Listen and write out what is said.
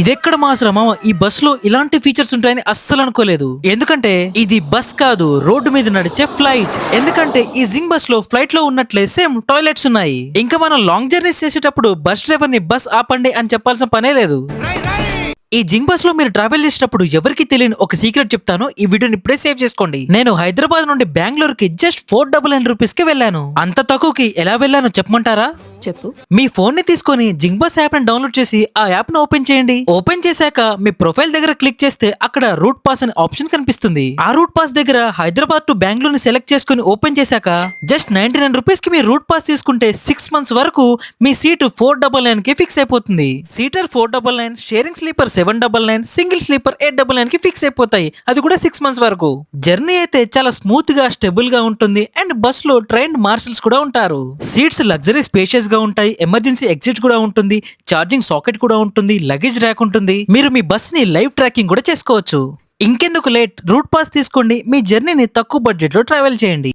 ఇదెక్కడ మా శ్రమ ఈ బస్లో ఇలాంటి ఫీచర్స్ ఉంటాయని అస్సలు అనుకోలేదు. ఎందుకంటే ఇది బస్ కాదు రోడ్డు మీద నడిచే ఫ్లైట్ ఎందుకంటే ఈ జింగ్ బస్లో ఫ్లైట్లో ఉన్నట్లే సేమ్ టాయిలెట్స్ ఉన్నాయి. ఇంకా మనం లాంగ్ జర్నీస్ చేసేటప్పుడు బస్ డ్రైవర్ని బస్ ఆపండి అని చెప్పాల్సిన పనే లేదు. ఈ జింగ్ బస్లో మీరు ట్రావెల్ చేసేటప్పుడు ఎవరికి తెలియని ఒక సీక్రెట్ చెప్తాను ఈ వీడియోని ఇప్పుడే సేవ్ చేసుకోండి. నేను హైదరాబాద్ నుండి బెంగళూరు కి జస్ట్ ఫోర్ డబల్ నైన్ రూపీస్కి వెళ్ళాను. అంత తక్కువకి ఎలా వెళ్ళానో చెప్పమంటారా? చెప్పు. మీ ఫోన్ని తీసుకొని జింగ్బస్ యాప్ని డౌన్లోడ్ చేసి ఆ యాప్ను ఓపెన్ చేయండి. ఓపెన్ చేశాక మీ ప్రొఫైల్ దగ్గర క్లిక్ చేస్తే అక్కడ రూట్ పాస్ అనే ఆప్షన్ కనిపిస్తుంది. ఆ రూట్ పాస్ దగ్గర హైదరాబాద్ టు బెంగళూరు ని సెలెక్ట్ చేసుకుని ఓపెన్ చేశాక జస్ట్ నైన్టీ నైన్ రూపీస్కి మీ రూట్ పాస్ తీసుకుంటే సిక్స్ మంత్స్ వరకు మీ సీటు ఫోర్ డబల్ నైన్కి ఫిక్స్ అయిపోతుంది. Seater four double nine sharing sleeper seven double nine single sleeper eight double నైన్కి ఫిక్స్ అయిపోతాయి. అది కూడా సిక్స్ మంత్స్ వరకు. జర్నీ అయితే చాలా స్మూత్గా స్టెబుల్గా ఉంటుంది. అండ్ బస్లో ట్రైన్ మార్షల్స్ కూడా ఉంటారు. సీట్స్ లగ్జరీ స్పేషియస్ గా ఉంటాయి ఎమర్జెన్సీ ఎగ్జిట్ కూడా ఉంటుంది ఛార్జింగ్ సాకెట్ కూడా ఉంటుంది లగేజ్ ర్యాక్ ఉంటుంది. మీరు మీ బస్ని లైవ్ ట్రాకింగ్ కూడా చేసుకోవచ్చు. ఇంకెందుకు లేట్? రూట్ పాస్ తీసుకోండి మీ జర్నీని తక్కువ బడ్జెట్లో ట్రావెల్ చేయండి.